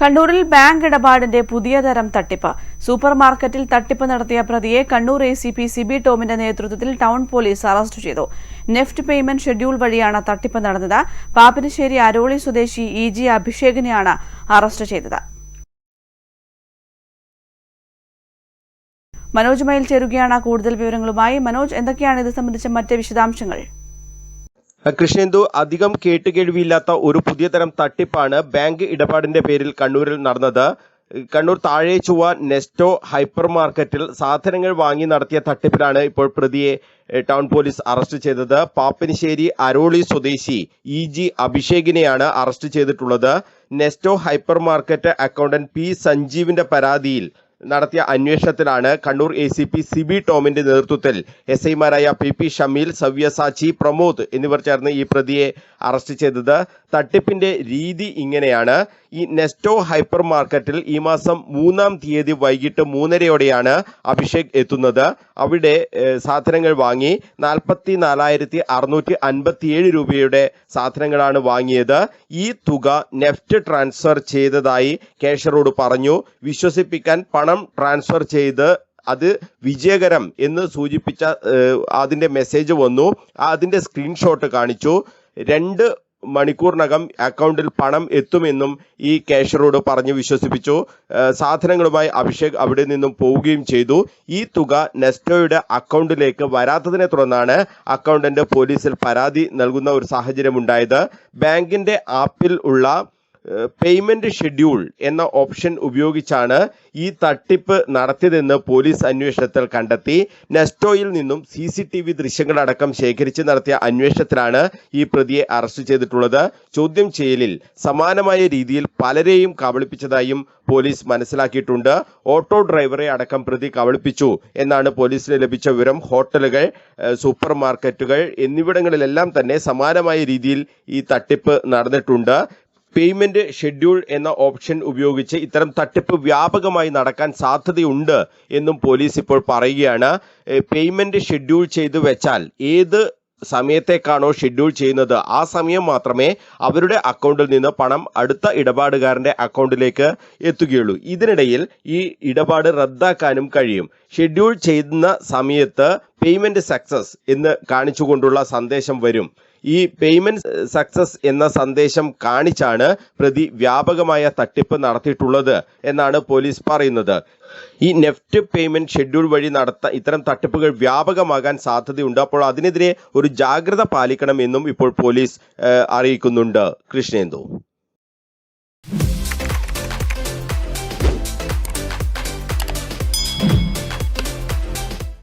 കണ്ണൂരിൽ ബാങ്ക് ഇടപാടിന്റെ പുതിയ തരം തട്ടിപ്പ്. സൂപ്പർ മാർക്കറ്റിൽ തട്ടിപ്പ് നടത്തിയ പ്രതിയെ Kannur A C P Sibi ടോമിന്റെ നേതൃത്വത്തിൽ ടൗൺ പോലീസ് അറസ്റ്റ് ചെയ്തു. നെഫ്റ്റ് പേയ്മെന്റ് ഷെഡ്യൂൾ വഴിയാണ് തട്ടിപ്പ് നടന്നത്. പാപ്പിനിശ്ശേരി അരോളി സ്വദേശി ഇ ജി അഭിഷേകിനെയാണ് അറസ്റ്റ് ചെയ്തത്. മനോജ് മയിൽ ചേരുകയാണ് കൂടുതൽ വിവരങ്ങളുമായി. മനോജ് എന്തൊക്കെയാണ് ഇത് സംബന്ധിച്ച മറ്റ് വിശദാംശങ്ങൾ? കൃഷ്ണേന്ദു അധികം കേട്ടുകേഴ്വിയില്ലാത്ത ഒരു പുതിയ തരം തട്ടിപ്പാണ് ബാങ്ക് ഇടപാടിന്റെ പേരിൽ കണ്ണൂരിൽ നടന്നത്. കണ്ണൂർ താഴെ ചുവ നെസ്റ്റോ ഹൈപ്പർ മാർക്കറ്റിൽ സാധനങ്ങൾ വാങ്ങി നടത്തിയ തട്ടിപ്പിലാണ് ഇപ്പോൾ പ്രതിയെ ടൗൺ പോലീസ് അറസ്റ്റ് ചെയ്തത്. പാപ്പനിശ്ശേരി അരോളി സ്വദേശി ഇ ജി അഭിഷേകിനെയാണ് അറസ്റ്റ് ചെയ്തിട്ടുള്ളത്. Nesto hyper market accountant P സഞ്ജീവിന്റെ പരാതിയിൽ നടത്തിയ അന്വേഷണത്തിലാണ് Kannur A C P Sibi ടോമിന്റെ നേതൃത്വത്തിൽ എസ് ഐമാരായ പി പി ഷമീൽ സവ്യസാച്ചി പ്രമോദ് എന്നിവർ ചേർന്ന് ഈ പ്രതിയെ അറസ്റ്റ് ചെയ്തത്. തട്ടിപ്പിന്റെ രീതി ഇങ്ങനെയാണ്. ഈ നെസ്റ്റോ ഹൈപ്പർ മാർക്കറ്റിൽ ഈ മാസം മൂന്നാം തീയതി വൈകിട്ട് മൂന്നരയോടെയാണ് അഭിഷേക് എത്തുന്നത്. അവിടെ സാധനങ്ങൾ വാങ്ങി നാൽപ്പത്തി നാലായിരത്തി അറുന്നൂറ്റി അൻപത്തിയേഴ് രൂപയുടെ സാധനങ്ങളാണ് വാങ്ങിയത്. ഈ തുക നെഫ്റ്റ് ട്രാൻസ്ഫർ ചെയ്തതായി കേഷറോട് പറഞ്ഞു. വിശ്വസിപ്പിക്കാൻ പണം ട്രാൻസ്ഫർ ചെയ്ത് അത് വിജയകരം എന്ന് സൂചിപ്പിച്ച അതിന്റെ മെസ്സേജ് വന്നു. അതിന്റെ സ്ക്രീൻഷോട്ട് കാണിച്ചു. രണ്ട് മണിക്കൂറിനകം അക്കൗണ്ടിൽ പണം എത്തുമെന്നും ഈ ക്യാഷറോട് പറഞ്ഞ് വിശ്വസിപ്പിച്ചു. സാധനങ്ങളുമായി അഭിഷേക് അവിടെ നിന്നും പോവുകയും ചെയ്തു. ഈ തുക നെസ്റ്റോയുടെ അക്കൗണ്ടിലേക്ക് വരാത്തതിനെ തുടർന്നാണ് അക്കൗണ്ടന്റ് പോലീസിൽ പരാതി നൽകുന്ന ഒരു സാഹചര്യം ഉണ്ടായത് ബാങ്കിന്റെ ആപ്പിൽ ഉള്ള പേയ്മെന്റ് ഷെഡ്യൂൾ എന്ന ഓപ്ഷൻ ഉപയോഗിച്ചാണ് ഈ തട്ടിപ്പ് നടത്തിയതെന്ന് പോലീസ് അന്വേഷണത്തിൽ കണ്ടെത്തി. നെസ്റ്റോയിൽ നിന്നും സി സി ടി വി ദൃശ്യങ്ങളടക്കം ശേഖരിച്ച് നടത്തിയ അന്വേഷണത്തിലാണ് ഈ പ്രതിയെ അറസ്റ്റ് ചെയ്തിട്ടുള്ളത്. ചോദ്യം ചെയ്യലിൽ സമാനമായ രീതിയിൽ പലരെയും കബളിപ്പിച്ചതായും പോലീസ് മനസ്സിലാക്കിയിട്ടുണ്ട്. ഓട്ടോ ഡ്രൈവറെ അടക്കം പ്രതി കബളിപ്പിച്ചു എന്നാണ് പോലീസിന് ലഭിച്ച വിവരം. ഹോട്ടലുകൾ സൂപ്പർ മാർക്കറ്റുകൾ എന്നിവിടങ്ങളിലെല്ലാം തന്നെ സമാനമായ രീതിയിൽ ഈ തട്ടിപ്പ് നടന്നിട്ടുണ്ട്. പേയ്മെന്റ് ഷെഡ്യൂൾ എന്ന ഓപ്ഷൻ ഉപയോഗിച്ച് ഇത്തരം തട്ടിപ്പ് വ്യാപകമായി നടക്കാൻ സാധ്യതയുണ്ട് എന്നും പോലീസ് ഇപ്പോൾ പറയുകയാണ്. പേയ്മെന്റ് ഷെഡ്യൂൾ ചെയ്തു വെച്ചാൽ ഏത് സമയത്തേക്കാണോ ഷെഡ്യൂൾ ചെയ്യുന്നത്? ആ സമയം മാത്രമേ അവരുടെ അക്കൗണ്ടിൽ നിന്ന് പണം അടുത്ത ഇടപാടുകാരന്റെ അക്കൗണ്ടിലേക്ക് എത്തുകയുള്ളൂ. ഇതിനിടയിൽ ഈ ഇടപാട് റദ്ദാക്കാനും കഴിയും. ഷെഡ്യൂൾ ചെയ്യുന്ന സമയത്ത് പേയ്മെന്റ് സക്സസ് എന്ന് കാണിച്ചുകൊണ്ടുള്ള സന്ദേശം വരും. ഈ പേയ്മെന്റ് സക്സസ് എന്ന സന്ദേശം കാണിച്ചാണ് പ്രതി വ്യാപകമായ തട്ടിപ്പ് നടത്തിയിട്ടുള്ളത് എന്നാണ് പോലീസ് പറയുന്നത്. ഈ നെഫ്റ്റ് പേയ്മെന്റ് ഷെഡ്യൂൾ വഴി നടത്ത ഇത്തരം തട്ടിപ്പുകൾ വ്യാപകമാകാൻ സാധ്യതയുണ്ട്. അപ്പോൾ അതിനെതിരെ ഒരു ജാഗ്രത പാലിക്കണമെന്നും ഇപ്പോൾ പോലീസ് അറിയിക്കുന്നുണ്ട്. കൃഷ്ണേന്ദു.